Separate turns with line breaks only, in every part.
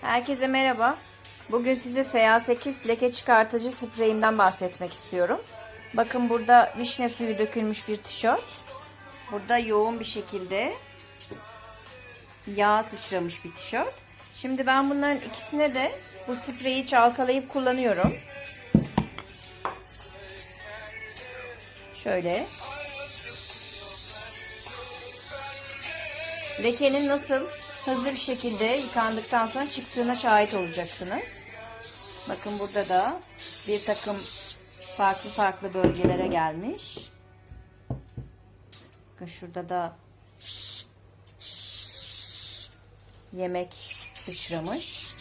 Herkese merhaba. Bugün size SA8 leke çıkartıcı spreyimden bahsetmek istiyorum. Bakın burada vişne suyu dökülmüş bir tişört. Burada yoğun bir şekilde yağ sıçramış bir tişört. Şimdi ben bunların ikisine de bu spreyi çalkalayıp kullanıyorum. Şöyle. Lekenin nasıl hızlı bir şekilde yıkandıktan sonra çıktığına şahit olacaksınız. Bakın burada da bir takım farklı farklı bölgelere gelmiş. Bakın şurada da yemek sıçramış.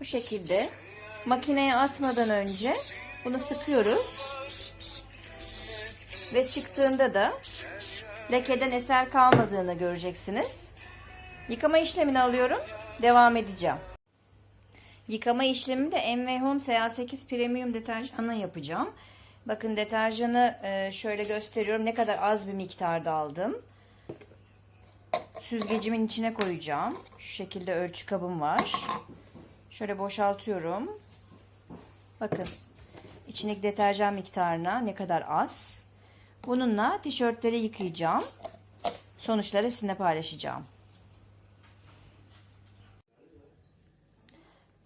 Bu şekilde makineye atmadan önce bunu sıkıyoruz. Ve çıktığında da lekeden eser kalmadığını göreceksiniz. Yıkama işlemini alıyorum. Devam edeceğim. Yıkama işleminde MV Home SA8 Premium deterjanla yapacağım. Bakın deterjanı e, şöyle gösteriyorum. Ne kadar az bir miktarda aldım. Süzgecimin içine koyacağım. Şu şekilde ölçü kabım var. Şöyle boşaltıyorum. Bakın içindeki deterjan miktarına ne kadar az. Bununla tişörtleri yıkayacağım. Sonuçları sizinle paylaşacağım.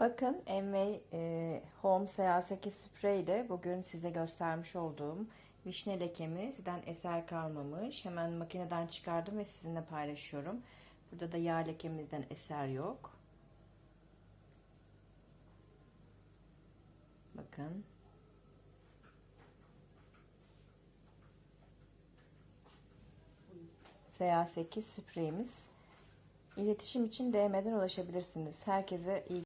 Bakın Envy e, Home SA8 Sprey de bugün size göstermiş olduğum vişne lekemizden eser kalmamış. Hemen makineden çıkardım ve sizinle paylaşıyorum. Burada da yağ lekemizden eser yok. Bakın. SA8 spreyimiz. İletişim için DM'den ulaşabilirsiniz. Herkese iyi